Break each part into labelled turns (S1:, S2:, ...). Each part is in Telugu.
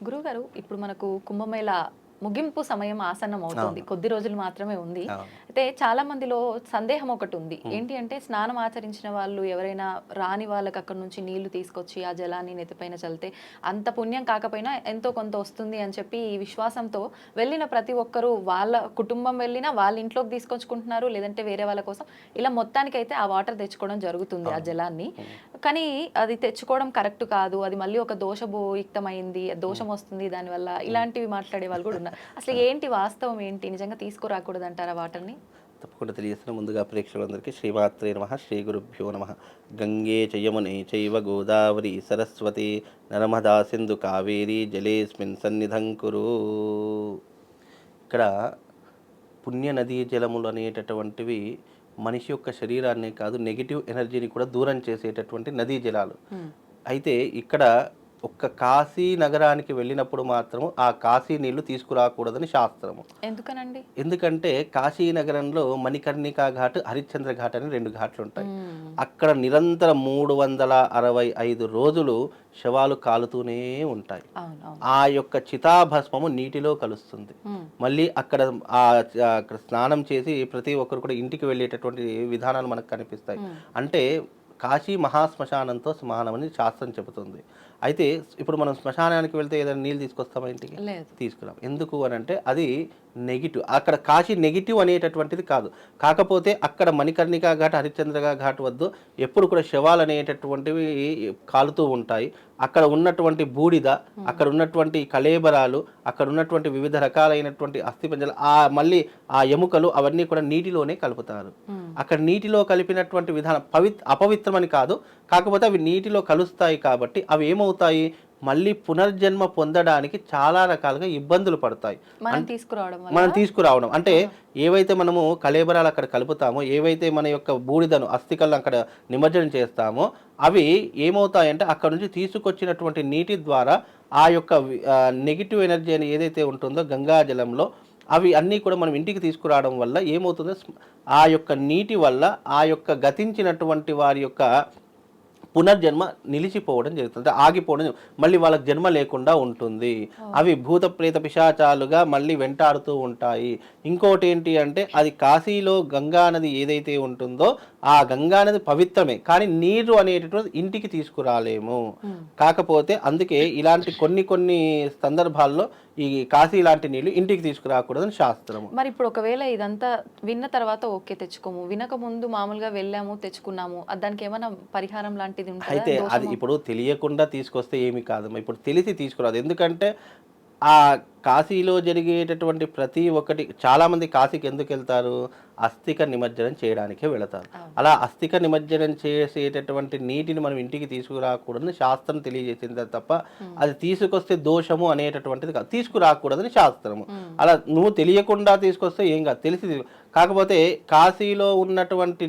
S1: గురువుగారు ఇప్పుడు మనకు కుంభమేళ ముగింపు సమయం ఆసన్నం అవుతుంది కొద్ది రోజులు మాత్రమే ఉంది. అయితే చాలా మందిలో సందేహం ఒకటి ఉంది. ఏంటి అంటే స్నానం ఆచరించిన వాళ్ళు ఎవరైనా రాని వాళ్ళకి అక్కడ నుంచి నీళ్ళు తీసుకొచ్చి ఆ జలాన్ని నెత్తిపైన చల్లితే అంత పుణ్యం కాకపోయినా ఎంతో కొంత వస్తుంది అని చెప్పి ఈ విశ్వాసంతో వెళ్ళిన ప్రతి ఒక్కరూ వాళ్ళ కుటుంబం వెళ్ళినా వాళ్ళ ఇంట్లోకి తీసుకొచ్చుకుంటున్నారు లేదంటే వేరే వాళ్ళ కోసం. ఇలా మొత్తానికైతే ఆ వాటర్ తెచ్చుకోవడం జరుగుతుంది ఆ జలాన్ని. కానీ అది తెచ్చుకోవడం కరెక్ట్ కాదు. అది మళ్ళీ ఒక దోషభూయుక్తమైంది దోషం వస్తుంది దానివల్ల. ఇలాంటివి మాట్లాడే వాళ్ళు కూడా ఉన్నారు. అసలు ఏంటి వాస్తవం ఏంటి? నిజంగా తీసుకురాకూడదు అంటారా వాటర్ని
S2: తప్పకుండా తెలియజేస్తున్న ముందుగా ప్రేక్షకులందరికీ శ్రీమాత్రే నమ శ్రీ గురుభ్యో నమ. గంగే చయమునే చైవ గోదావరి సరస్వతి నర్మదా సింధు కావేరి జలేస్మిన్ సన్నిధం కురు. ఇక్కడ పుణ్య నదీ జలములు అనేటటువంటివి మనిషి యొక్క శరీరాన్నే కాదు నెగిటివ్ ఎనర్జీని కూడా దూరం చేసేటటువంటి నదీ జలాలు. అయితే ఇక్కడ ఒక్క కాశీ నగరానికి వెళ్ళినప్పుడు మాత్రం ఆ కాశీ నీళ్ళు తీసుకురాకూడదని శాస్త్రము.
S1: ఎందుకనండి?
S2: ఎందుకంటే కాశీ నగరంలో మణికర్ణికా ఘాట్ హరిశ్చంద్ర ఘాట్ అని రెండు ఘాట్లు ఉంటాయి. అక్కడ నిరంతరం మూడు వందల అరవై ఐదు రోజులు శవాలు కాలుతూనే ఉంటాయి. ఆ యొక్క చితాభస్మము నీటిలో కలుస్తుంది. మళ్ళీ అక్కడ ఆ ఆ అక్కడ స్నానం చేసి ప్రతి ఒక్కరు కూడా ఇంటికి వెళ్ళేటటువంటి విధానాలు మనకు కనిపిస్తాయి. అంటే కాశీ మహాశ్మశానంతో సమానమని శాస్త్రం చెబుతుంది. అయితే ఇప్పుడు మనం శ్మశానానికి వెళ్తే ఏదైనా నీళ్ళు తీసుకొస్తామా ఇంటికి? తీసుకురాం. ఎందుకు అని అంటే అది నెగిటివ్. అక్కడ కాశీ నెగిటివ్ అనేటటువంటిది కాదు. కాకపోతే అక్కడ మణికర్ణికా ఘాట్ హరిశ్చంద్రగా ఘాట్ వద్ద. ఎప్పుడు కూడా శవాలు అనేటటువంటివి కాలుతూ ఉంటాయి. అక్కడ ఉన్నటువంటి బూడిద అక్కడ ఉన్నటువంటి కలేబరాలు అక్కడ ఉన్నటువంటి వివిధ రకాలైనటువంటి అస్థిపంజలు ఆ మళ్ళీ ఆ ఎముకలు అవన్నీ కూడా నీటిలోనే కలుపుతారు. అక్కడ నీటిలో కలిపినటువంటి విధానం పవిత్ అపవిత్రమని కాదు. కాకపోతే అవి నీటిలో కలుస్తాయి కాబట్టి అవి ఏమవుతాయి? మళ్ళీ పునర్జన్మ పొందడానికి చాలా రకాలుగా ఇబ్బందులు పడతాయి.
S1: మనం తీసుకురావడం
S2: అంటే ఏవైతే మనము కలేబరాలు అక్కడ కలుపుతామో ఏవైతే మన యొక్క బూడిదను అస్థికలను అక్కడ నిమజ్జనం చేస్తామో అవి ఏమవుతాయంటే అక్కడ నుంచి తీసుకొచ్చినటువంటి నీటి ద్వారా ఆ యొక్క నెగిటివ్ ఎనర్జీ అని ఏదైతే ఉంటుందో గంగా జలంలో అవి అన్నీ కూడా మనం ఇంటికి తీసుకురావడం వల్ల ఏమవుతుందో? ఆ యొక్క నీటి వల్ల ఆ యొక్క గతించినటువంటి వారి యొక్క పునర్జన్మ నిలిచిపోవడం జరుగుతుంది. ఆగిపోవడం మళ్ళీ వాళ్ళకి జన్మ లేకుండా ఉంటుంది. అవి భూత ప్రేత పిశాచాలుగా మళ్ళీ వెంటాడుతూ ఉంటాయి. ఇంకోటి ఏంటి అంటే అది కాశీలో గంగా నది ఏదైతే ఉంటుందో ఆ గంగా నది పవిత్రమే కానీ నీరు అనేటటువంటి ఇంటికి తీసుకురాలేము. కాకపోతే అందుకే ఇలాంటి కొన్ని కొన్ని సందర్భాల్లో ఈ కాశీ లాంటి నీళ్ళు ఇంటికి తీసుకురాకూడదని శాస్త్రము.
S1: మరి ఇప్పుడు ఒకవేళ ఇదంతా విన్న తర్వాత ఓకే తెచ్చుకోము. వినక ముందు మామూలుగా వెళ్ళాము తెచ్చుకున్నాము దానికి ఏమైనా పరిహారం లాంటిది
S2: అయితే అది ఇప్పుడు తెలియకుండా తీసుకొస్తే ఏమి కాదమ్మా. ఇప్పుడు తెలిసి తీసుకురాదు. ఎందుకంటే ఆ కాశీలో జరిగేటటువంటి ప్రతి ఒక్కటి చాలామంది కాశీకి ఎందుకు వెళ్తారు? అస్థిక నిమజ్జనం చేయడానికే వెళతారు. అలా అస్థిక నిమజ్జనం చేసేటటువంటి నీటిని మనం ఇంటికి తీసుకురాకూడదని శాస్త్రం తెలియజేసింది తప్ప అది తీసుకొస్తే దోషము అనేటటువంటిది కాదు. తీసుకురాకూడదని శాస్త్రము. అలా నువ్వు తెలియకుండా తీసుకొస్తే ఏం కాదు. తెలిసి కాకపోతే కాశీలో ఉన్నటువంటి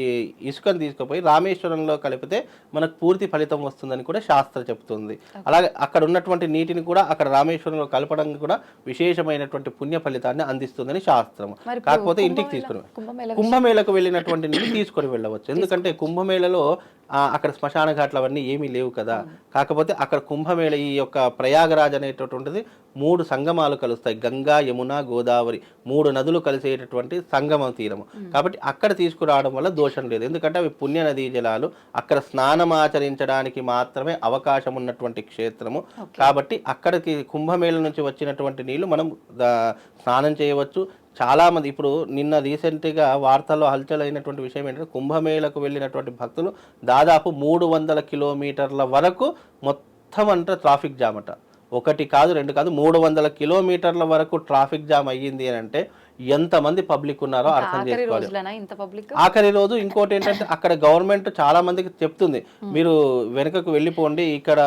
S2: ఈ ఇసుకను తీసుకుపోయి రామేశ్వరంలో కలిపితే మనకు పూర్తి ఫలితం వస్తుందని కూడా శాస్త్రం చెప్తుంది. అలాగే అక్కడ ఉన్నటువంటి నీటిని కూడా అక్కడ రామేశ్వరంలో కలపడం కూడా విశేషమైనటువంటి పుణ్య ఫలితాన్ని అందిస్తుందని శాస్త్రం. కాకపోతే ఇంటికి తీసుకుని
S1: కుంభమేళ
S2: కుంభమేళకు వెళ్ళినటువంటి నీళ్ళు తీసుకొని వెళ్ళవచ్చు. ఎందుకంటే కుంభమేళలో అక్కడ శ్మశాన ఘాట్లు అవన్నీ ఏమీ లేవు కదా. కాకపోతే అక్కడ కుంభమేళ ఈ యొక్క ప్రయాగరాజ్ అనేటటువంటిది మూడు సంగమాలు కలుస్తాయి. గంగా యమున గోదావరి మూడు నదులు కలిసేటటువంటి సంగమ తీరము. కాబట్టి అక్కడ తీసుకురావడం వల్ల దోషం లేదు. ఎందుకంటే అవి పుణ్య నదీ జలాలు. అక్కడ స్నానం ఆచరించడానికి మాత్రమే అవకాశం ఉన్నటువంటి క్షేత్రము. కాబట్టి అక్కడికి కుంభమేళ నుంచి వచ్చినటువంటి నీళ్ళు మనం స్నానం చేయవచ్చు. చాలామంది ఇప్పుడు నిన్న రీసెంట్గా వార్తల్లో హల్చల్ అయినటువంటి విషయం ఏంటంటే కుంభమేళకు వెళ్ళినటువంటి భక్తులు దాదాపు మూడు వందల కిలోమీటర్ల వరకు మొత్తం అంట ట్రాఫిక్ జామ్ అట. ఒకటి కాదు రెండు కాదు మూడు వందల కిలోమీటర్ల వరకు ట్రాఫిక్ జామ్ అయ్యింది అని అంటే ఎంతమంది పబ్లిక్ ఉన్నారో అర్థం చేసుకోవాలి. ఆఖరి రోజు ఇంకోటి ఏంటంటే అక్కడ గవర్నమెంట్ చాలా మందికి చెప్తుంది మీరు వెనుకకు వెళ్ళిపోండి ఇక్కడ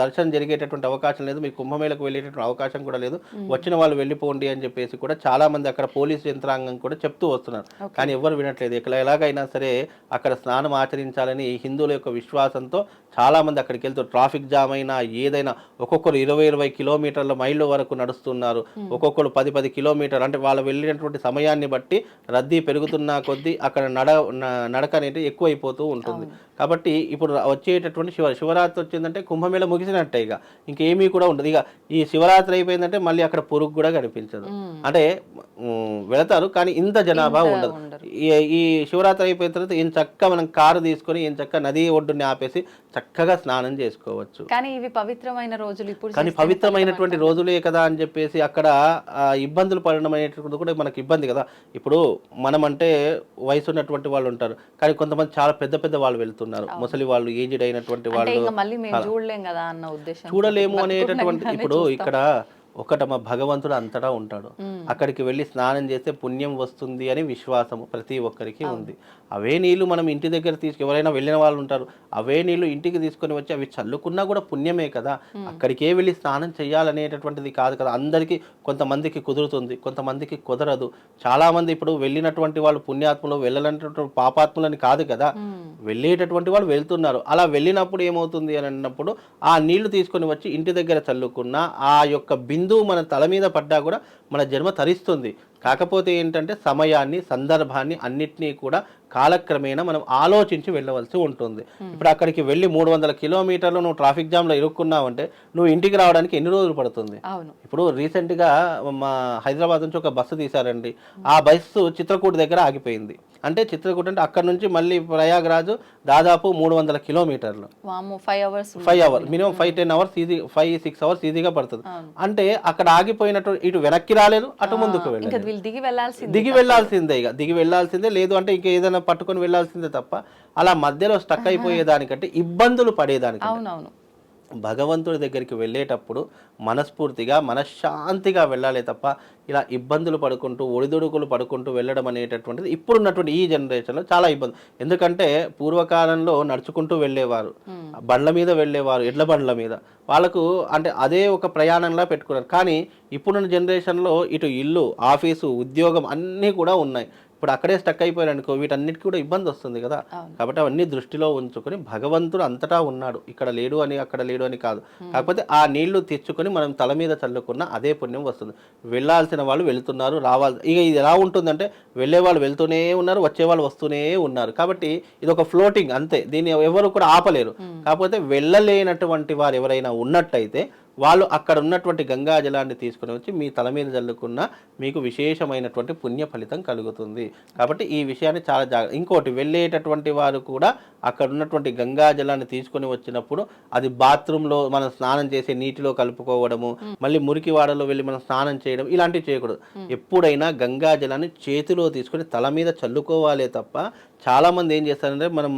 S2: దర్శనం జరిగేటటువంటి అవకాశం లేదు మీకు కుంభమేళకు వెళ్ళేటటువంటి అవకాశం కూడా లేదు వచ్చిన వాళ్ళు వెళ్ళిపోండి అని చెప్పేసి కూడా చాలా మంది అక్కడ పోలీసు యంత్రాంగం కూడా చెప్తూ వస్తున్నారు. కానీ ఎవరు వినట్లేదు. ఇక్కడ ఎలాగైనా సరే అక్కడ స్నానం ఆచరించాలని హిందువుల యొక్క విశ్వాసంతో చాలా మంది అక్కడికి వెళ్తూ ట్రాఫిక్ జామ్ అయినా ఏదైనా ఒక్కొక్కరు ఇరవై ఇరవై కిలోమీటర్ల మైళ్ళ వరకు నడుస్తున్నారు. ఒక్కొక్కరు పది పది కిలోమీటర్లు అంటే వాళ్ళు వెళ్ళినటువంటి సమయాన్ని బట్టి రద్దీ పెరుగుతున్న కొద్దీ అక్కడ నడ నడక అనేది ఎక్కువైపోతూ ఉంటుంది. కాబట్టి ఇప్పుడు వచ్చేటటువంటి శివ శివరాత్రి వచ్చిందంటే కుంభమేళ ముగిసినట్టే ఇక. ఇంకేమీ కూడా ఉండదు. ఇక ఈ శివరాత్రి అయిపోయిందంటే మళ్ళీ అక్కడ పురుగు కూడా కనిపించదు. అంటే వెళతారు కానీ ఇంత జనాభా ఉండదు. ఈ- శివరాత్రి అయిపోయిన తర్వాత ఏం చక్క మనం కారు తీసుకొని ఏం చక్క నది ఒడ్డుని ఆపేసి చక్కగా స్నానం చేసుకోవచ్చు.
S1: కానీ ఇవి పవిత్రమైన రోజులు ఇప్పుడు
S2: కానీ పవిత్రమైనటువంటి రోజులే కదా అని చెప్పేసి అక్కడ ఇబ్బందులు పడడం అనేటువంటిది కూడా మనకి ఇబ్బంది కదా. ఇప్పుడు మనం అంటే వయసు ఉన్నటువంటి వాళ్ళు ఉంటారు. కానీ కొంతమంది చాలా పెద్ద పెద్ద వాళ్ళు వెళ్తున్నారు. ముసలి వాళ్ళు ఏజ్డ్ అయినటువంటి వాళ్ళు చూడలేము అనేటటువంటి ఇప్పుడు ఇక్కడ ఒకటమ భగవంతుడు అంతటా ఉంటాడు. అక్కడికి వెళ్ళి స్నానం చేస్తే పుణ్యం వస్తుంది అని విశ్వాసము ప్రతి ఒక్కరికి ఉంది. అవే నీళ్ళు మనం ఇంటి దగ్గర తీసుకు ఎవరైనా వెళ్ళిన వాళ్ళు ఉంటారు. అవే నీళ్ళు ఇంటికి తీసుకొని వచ్చి అవి చల్లుకున్నా కూడా పుణ్యమే కదా. అక్కడికే వెళ్ళి స్నానం చేయాలనేటటువంటిది కాదు కదా. అందరికీ కొంతమందికి కుదురుతుంది కొంతమందికి కుదరదు. చాలా మంది ఇప్పుడు వెళ్ళినటువంటి వాళ్ళు పుణ్యాత్ములు వెళ్ళనటువంటి పాపాత్ములని కాదు కదా. వెళ్ళేటటువంటి వాళ్ళు వెళ్తున్నారు. అలా వెళ్ళినప్పుడు ఏమవుతుంది అని అన్నప్పుడు ఆ నీళ్ళు తీసుకొని వచ్చి ఇంటి దగ్గర చల్లుకున్న ఆ యొక్క బిందువు మన తల మీద పడ్డా కూడా మన జన్మ తరిస్తుంది. కాకపోతే ఏంటంటే సమయాన్ని సందర్భాన్ని అన్నిటినీ కూడా కాలక్రమేణా మనం ఆలోచించి వెళ్ళవలసి ఉంటుంది. ఇప్పుడు అక్కడికి వెళ్ళి మూడు వందల కిలోమీటర్లు నువ్వు ట్రాఫిక్ జామ్లో ఇరుక్కున్నావంటే నువ్వు ఇంటికి రావడానికి ఎన్ని రోజులు పడుతుంది? ఇప్పుడు రీసెంట్గా మా హైదరాబాద్ నుంచి ఒక బస్సు తీశారండి. ఆ బస్సు చిత్రకూట్ దగ్గర ఆగిపోయింది. అంటే చిత్రకూట్ అంటే అక్కడ నుంచి మళ్ళీ ప్రయాగరాజు దాదాపు మూడు వందల కిలోమీటర్లు.
S1: Five hours
S2: five minimum five ten hours easy five six hours ఈజీగా పడుతుంది. అంటే అక్కడ ఆగిపోయినట్టు ఇటు వెనక్కి రాలేదు అటు ముందుకు వెళ్ళలేదు.
S1: వీళ్ళు దిగి వెళ్ళాల్సింది
S2: దిగి వెళ్ళాల్సిందే ఇక. దిగి వెళ్ళాల్సిందే. లేదు అంటే ఇంకా ఏదైనా పట్టుకొని వెళ్ళాల్సిందే తప్ప. అలా మధ్యలో స్టక్ అయిపోయేదానికంటే ఇబ్బందులు పడేదానికంటే.
S1: అవునవును.
S2: భగవంతుడి దగ్గరికి వెళ్ళేటప్పుడు మనస్ఫూర్తిగా మనశ్శాంతిగా వెళ్ళాలి తప్ప ఇలా ఇబ్బందులు పడుకుంటూ ఒడిదుడుకులు పడుకుంటూ వెళ్ళడం అనేటటువంటిది ఇప్పుడున్నటువంటి ఈ జనరేషన్లో చాలా ఇబ్బంది. ఎందుకంటే పూర్వకాలంలో నడుచుకుంటూ వెళ్ళేవారు. బండ్ల మీద వెళ్ళేవారు ఎడ్ల బండ్ల మీద. వాళ్ళకు అంటే అదే ఒక ప్రయాణంలా పెట్టుకున్నారు. కానీ ఇప్పుడున్న జనరేషన్లో ఇటు ఇల్లు ఆఫీసు ఉద్యోగం అన్నీ కూడా ఉన్నాయి. ఇప్పుడు అక్కడే స్టక్ అయిపోయారు అనుకో వీటన్నిటికీ కూడా ఇబ్బంది వస్తుంది కదా. కాబట్టి అవన్నీ దృష్టిలో ఉంచుకొని భగవంతుడు అంతటా ఉన్నాడు. ఇక్కడ లేడు అని అక్కడ లేడు అని కాదు. కాకపోతే ఆ నీళ్ళు తెచ్చుకొని మనం తల మీద చల్లుకున్న అదే పుణ్యం వస్తుంది. వెళ్ళాల్సిన వాళ్ళు వెళ్తున్నారు రావాలి ఇక ఇది ఎలా ఉంటుందంటే వెళ్ళే వాళ్ళు వెళ్తూనే ఉన్నారు వచ్చే వాళ్ళు వస్తూనే ఉన్నారు. కాబట్టి ఇది ఒక ఫ్లోటింగ్ అంతే. దీన్ని ఎవరు కూడా ఆపలేరు. కాకపోతే వెళ్ళలేనటువంటి వారు ఎవరైనా ఉన్నట్టయితే వాళ్ళు అక్కడ ఉన్నటువంటి గంగా జలాన్ని తీసుకుని వచ్చి మీ తల మీద చల్లుకున్న మీకు విశేషమైనటువంటి పుణ్య ఫలితం కలుగుతుంది. కాబట్టి ఈ విషయాన్ని చాలా జాగ్రత్త ఇంకోటి వెళ్ళేటటువంటి వారు కూడా అక్కడ ఉన్నటువంటి గంగా జలాన్ని తీసుకొని వచ్చినప్పుడు అది బాత్రూంలో మనం స్నానం చేసే నీటిలో కలుపుకోవడము మళ్ళీ మురికి వాడలో వెళ్ళి మనం స్నానం చేయడం ఇలాంటివి చేయకూడదు. ఎప్పుడైనా గంగా జలాన్ని చేతిలో తీసుకొని తల మీద చల్లుకోవాలే తప్ప చాలా మంది ఏం చేస్తారంటే మనం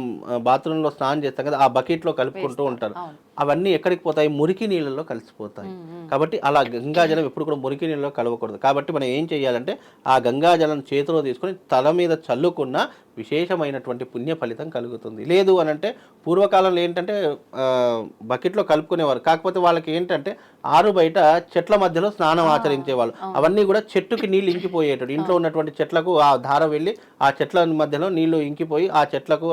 S2: బాత్రూంలో స్నానం చేస్తాం కదా ఆ బకెట్లో కలుపుకుంటూ ఉంటారు. అవన్నీ ఎక్కడికి పోతాయి? మురికి నీళ్ళలో కలిసిపోతాయి. కాబట్టి అలా గంగాజలం ఎప్పుడు కూడా మురికి నీళ్ళలో కలవకూడదు. కాబట్టి మనం ఏం చేయాలంటే ఆ గంగాజలం చేతిలో తీసుకొని తల మీద చల్లుకున్న విశేషమైనటువంటి పుణ్య ఫలితం కలుగుతుంది. లేదు అని అంటే పూర్వకాలంలో ఏంటంటే బకెట్లో కలుపుకునేవారు. కాకపోతే వాళ్ళకి ఏంటంటే ఆరు బయట చెట్ల మధ్యలో స్నానం ఆచరించేవాళ్ళు. అవన్నీ కూడా చెట్టుకి నీళ్ళు ఇంకిపోయేటట్టు. ఇంట్లో ఉన్నటువంటి చెట్లకు ఆ ధార వెళ్ళి ఆ చెట్ల మధ్యలో నీళ్ళు ఇంకిపోయి ఆ చెట్లకు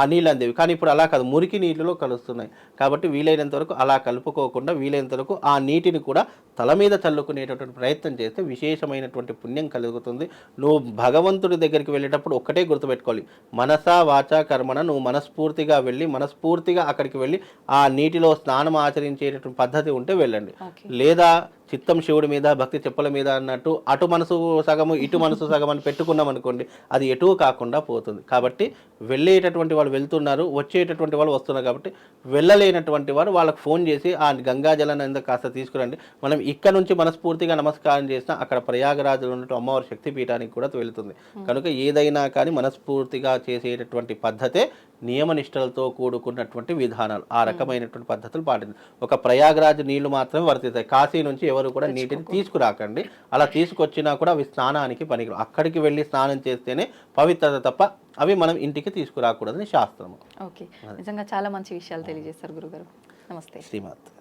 S2: ఆ నీళ్ళు అందేవి. కానీ ఇప్పుడు అలా కాదు. మురికి నీళ్ళలో కలుస్తున్నాయి. కాబట్టి వీలైనంత వరకు అలా కలుపుకోకుండా వీలైనంత వరకు ఆ నీటిని కూడా తల మీద చల్లుకునేటటువంటి ప్రయత్నం చేస్తే విశేషమైనటువంటి పుణ్యం కలుగుతుంది. నువ్వు భగవంతుడి దగ్గరికి వెళ్ళేటప్పుడు ఒక్కటే గుర్తుపెట్టుకోవాలి మనసా వాచా కర్మన నువ్వు మనస్ఫూర్తిగా వెళ్ళి మనస్ఫూర్తిగా అక్కడికి వెళ్ళి ఆ నీటిలో స్నానం ఆచరించేటటువంటి పద్ధతి ఉంటే వెళ్ళండి. లేదా చిత్తం శివుడి మీద భక్తి చెప్పుల మీద అన్నట్టు అటు మనసు సగము ఇటు మనసు సగం అని పెట్టుకున్నాం అనుకోండి అది ఎటు కాకుండా పోతుంది. కాబట్టి వెళ్ళేటటువంటి వాళ్ళు వెళ్తున్నారు వచ్చేటటువంటి వాళ్ళు వస్తున్నారు కాబట్టి వెళ్ళలేనటువంటి వారు వాళ్ళకి ఫోన్ చేసి ఆ గంగా ఎంత కాస్త తీసుకురండి. మనం ఇక్కడ నుంచి మనస్ఫూర్తిగా నమస్కారం చేసినా అక్కడ ప్రయాగరాజులు ఉన్నట్టు అమ్మవారి శక్తి పీఠానికి కూడా వెళుతుంది. కనుక ఏదైనా కానీ మనస్ఫూర్తిగా చేసేటటువంటి పద్ధతే నియమనిష్టలతో కూడుకున్నటువంటి విధానాలు. ఆ రకమైనటువంటి పద్ధతులు పాటింది ఒక ప్రయాగరాజు నీళ్ళు మాత్రమే వర్తిస్తాయి. కాశీ నుంచి ఎవరు ఎవరు కూడా నీటిని తీసుకురాకండి. అలా తీసుకొచ్చినా కూడా అవి స్నానానికి పనికి అక్కడికి వెళ్ళి స్నానం చేస్తేనే పవిత్రత తప్ప అవి మనం ఇంటికి తీసుకురాకూడదని శాస్త్రము.
S1: ఓకే. నిజంగా చాలా మంచి విషయాలు తెలియజేస్తారు గురుగారు. నమస్తే.
S2: శ్రీమాత్.